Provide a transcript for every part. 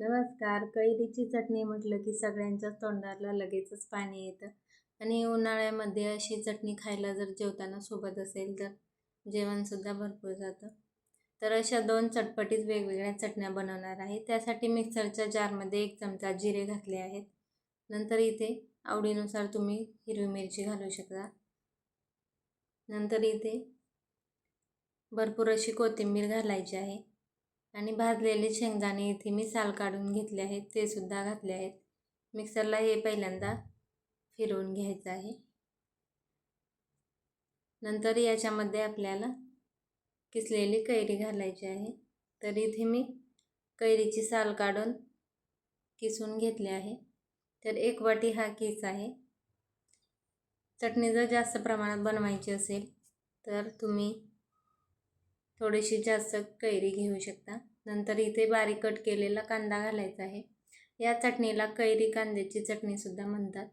नमस्कार. कैरीची चटणी म्हटलं की सगळ्यांच्याच तोंडाला लगेचच पाणी येतं. आणि उन्हाळ्यामध्ये अशी चटणी खायला जर जेवताना सोबत असेल तर जेवणसुद्धा भरपूर जातं. तर अशा दोन चटपटीत वेगवेगळ्या चटण्या बनवणार आहे. त्यासाठी मिक्सरच्या जारमध्ये एक चमचा जिरे घातले आहेत. नंतर इथे आवडीनुसार तुम्ही हिरवी मिरची घालू शकता. नंतर इथे भरपूर अशी कोथिंबीर घालायची आहे. आणि भाजलेले शेंगदाणे इथे मी साल काढून घेतले आहेत ते सुद्धा घातले आहेत. मिक्सरला हे पहिल्यांदा फिरवून घ्यायचं आहे. नंतर याच्यामध्ये आपल्याला किसलेली कैरी घालायची आहे. तर इथे मी कैरीची साल काढून किसून घेतले आहे. तर एक वाटी हा किस आहे. चटणी जर जास्त प्रमाणात बनवायची असेल तर तुम्ही थोडीशी जास्त कैरी घेऊ शकता. नंतर इथे बारीक कट केलेला कांदा घालायचा आहे. या चटणीला कैरी कांद्याची चटणीसुद्धा म्हणतात.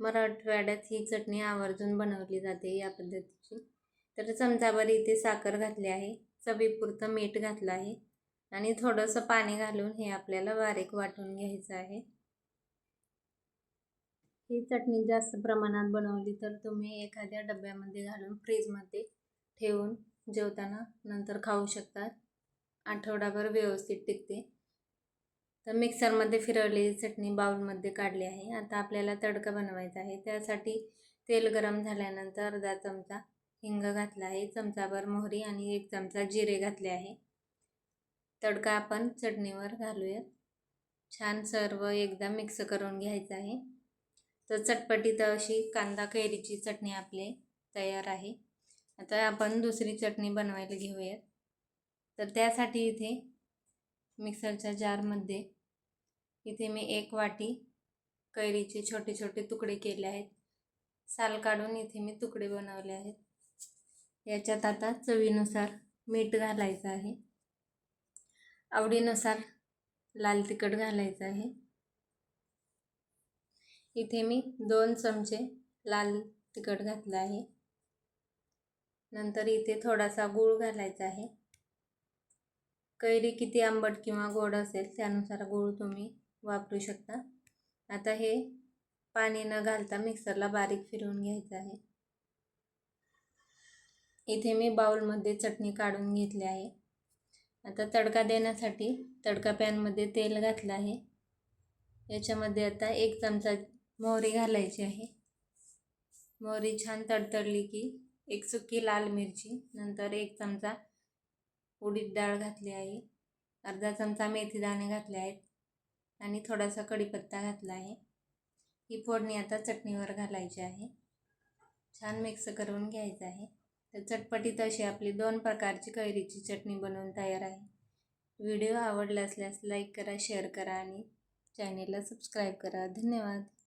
मराठवाड्यात ही चटणी आवर्जून बनवली जाते या पद्धतीची. तर चमचाभर इथे साखर घातली आहे. चवीपुरतं मीठ घातलं आहे. आणि थोडंसं पाणी घालून हे आपल्याला बारीक वाटून घ्यायचं आहे. ही चटणी जास्त प्रमाणात बनवली तर तुम्ही एखाद्या डब्यामध्ये घालून फ्रीजमध्ये ठेवून जेवताना नंतर खाऊ शकतात. आठवडाभर व्यवस्थित टिकते. तर मिक्सरमध्ये फिरवलेली चटणी बाउलमध्ये काढली आहे. आता आपल्याला तडका बनवायचा आहे. त्यासाठी तेल गरम झाल्यानंतर अर्धा चमचा हिंग घातला आहे. चमचाभर मोहरी आणि एक चमचा जिरे घातले आहे. तडका आपण चटणीवर घालूयात. छान सर्व एकदा मिक्स करून घ्यायचं आहे. तर चटपटीत अशी कांदा कैरीची चटणी आपली तयार आहे. आता आपण दुसरी चटणी बनवायला घेऊयात. तर त्यासाठी इथे मिक्सरच्या जारमध्ये इथे मी एक वाटी कैरीचे छोटे छोटे तुकडे केले आहेत. साल काढून इथे मी तुकडे बनवले आहेत. याच्यात आता चवीनुसार मीठ घालायचं आहे. आवडीनुसार लाल तिखट घालायचं आहे. इथे मी दोन चमचे लाल तिखट घातलं आहे. नंतर इथे थोडासा गूळ घालायचा आहे. कैरी किती आंबट किंवा गोड असेल त्यानुसार गूळ तुम्ही वापरू शकता. आता हे पाणी न घालता मिक्सरला बारीक फिरवून घ्यायचं आहे. इथे मी बाउलमध्ये चटणी काढून घेतली आहे. आता तडका देण्यासाठी तडका पॅनमध्ये तेल घातलं आहे. याच्यामध्ये आता एक चमचा मोहरी घालायची आहे. मोहरी छान तडतडली की एक सुकी लाल मिरची नंतर एक चमचा उडीद डाळ घातली आहे अर्धा चमचा मेथीदाणे घातले आहेत आणि थोडासा कढीपत्ता घातला आहे. ही फोडणी आता चटणीवर घालायची आहे. छान मिक्स करून घ्यायचं आहे. तर चटपटीत अशी आपली दोन प्रकारची कैरीची चटणी बनवून तयार आहे. व्हिडिओ आवडला असल्यास लाईक करा शेअर करा आणि चॅनेलला सबस्क्राईब करा. धन्यवाद.